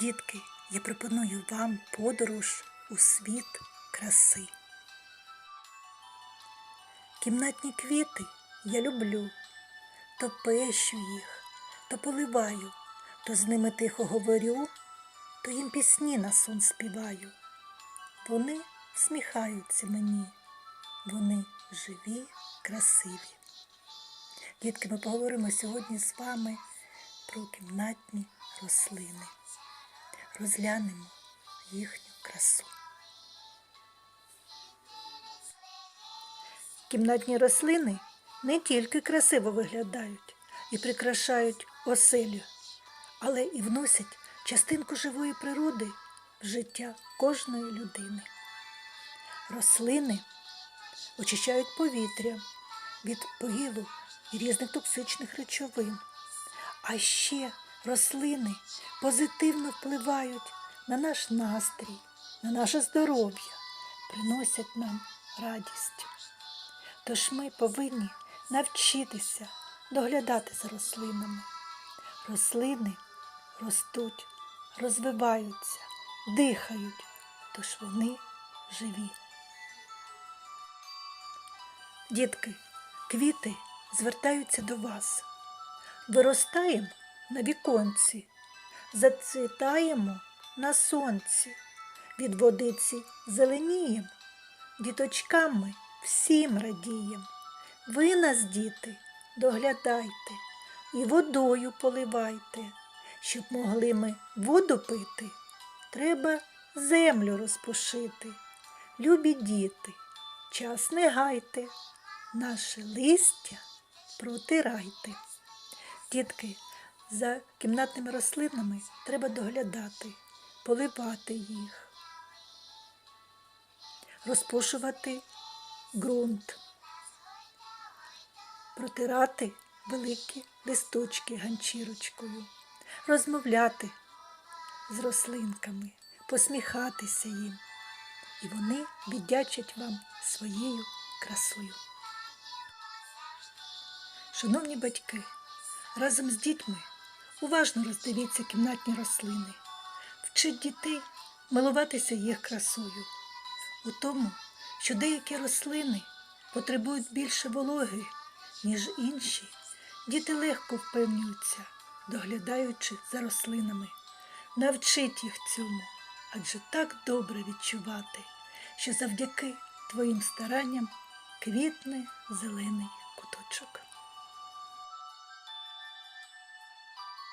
Дітки, я пропоную вам подорож у світ краси. Кімнатні квіти я люблю, то пещу їх, то поливаю, то з ними тихо говорю, то їм пісні на сон співаю. Вони всміхаються мені, вони живі, красиві. Дітки, ми поговоримо сьогодні з вами про кімнатні рослини. Розглянемо їхню красу. Кімнатні рослини не тільки красиво виглядають і прикрашають оселю, але і вносять частинку живої природи в життя кожної людини. Рослини очищають повітря від пилу і різних токсичних речовин. А ще рослини позитивно впливають на наш настрій, на наше здоров'я, приносять нам радість. Тож ми повинні навчитися доглядати за рослинами. Рослини ростуть, розвиваються, дихають, тож вони живі. Дітки, квіти звертаються до вас. Виростаємо на віконці, зацвітаємо на сонці, від водиці зеленієм, діточками всім радієм. Ви нас, діти, доглядайте і водою поливайте. Щоб могли ми воду пити, треба землю розпушити. Любі діти, час не гайте, наше листя протирайте. Дітки, за кімнатними рослинами треба доглядати, поливати їх, розпушувати ґрунт, протирати великі листочки ганчірочкою, розмовляти з рослинками, посміхатися їм, і вони віддячать вам своєю красою. Шановні батьки, разом з дітьми уважно роздивіться кімнатні рослини, вчить дітей милуватися їх красою, у тому, що деякі рослини потребують більше вологи, ніж інші, діти легко впевнюються, доглядаючи за рослинами. Навчить їх цьому, адже так добре відчувати, що завдяки твоїм старанням квітне зелений куточок.